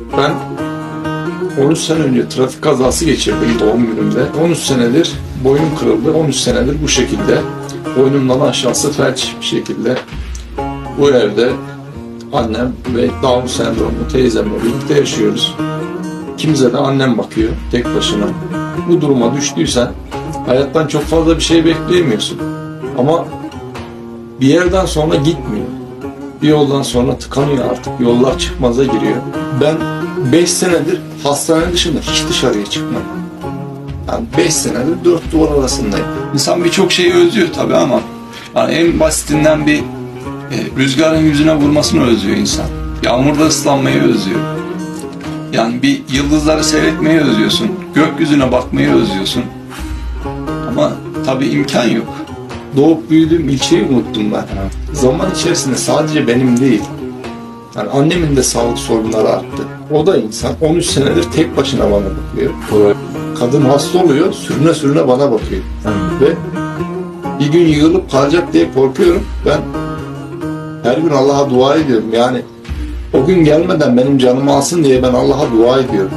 Ben 13 sene önce trafik kazası geçirdim doğum günümde. 13 senedir boynum kırıldı. 13 senedir bu şekilde boynumdan aşağısı felç bir şekilde bu evde annem ve Down sendromu teyzemle birlikte yaşıyoruz. Kimse de annem bakıyor tek başına. Bu duruma düştüysen hayattan çok fazla bir şey bekleyemiyorsun. Ama bir yerden sonra gitmiyor. Bir yoldan sonra tıkanıyor artık. Yollar çıkmaza giriyor. Ben 5 senedir hastane dışında hiç dışarıya çıkmadım. Yani 5 senedir dört duvar arasındayım. İnsan birçok şeyi özlüyor tabii ama yani en basitinden bir e, rüzgarın yüzüne vurmasını özlüyor insan. Yağmurda ıslanmayı özlüyor. Yani bir yıldızları seyretmeyi özlüyorsun. Gökyüzüne bakmayı özlüyorsun. Ama tabii imkan yok. Doğup büyüdüğüm ilçeyi unuttum ben. Zaman içerisinde sadece benim değil. Yani annemin de sağlık sorunları arttı. O da insan. 13 senedir tek başına bana bakıyor. Kadın hasta oluyor, sürüne sürüne bana bakıyor. Ve bir gün yığılıp kalacak diye korkuyorum. Ben her gün Allah'a dua ediyorum. Yani o gün gelmeden benim canımı alsın diye ben Allah'a dua ediyorum.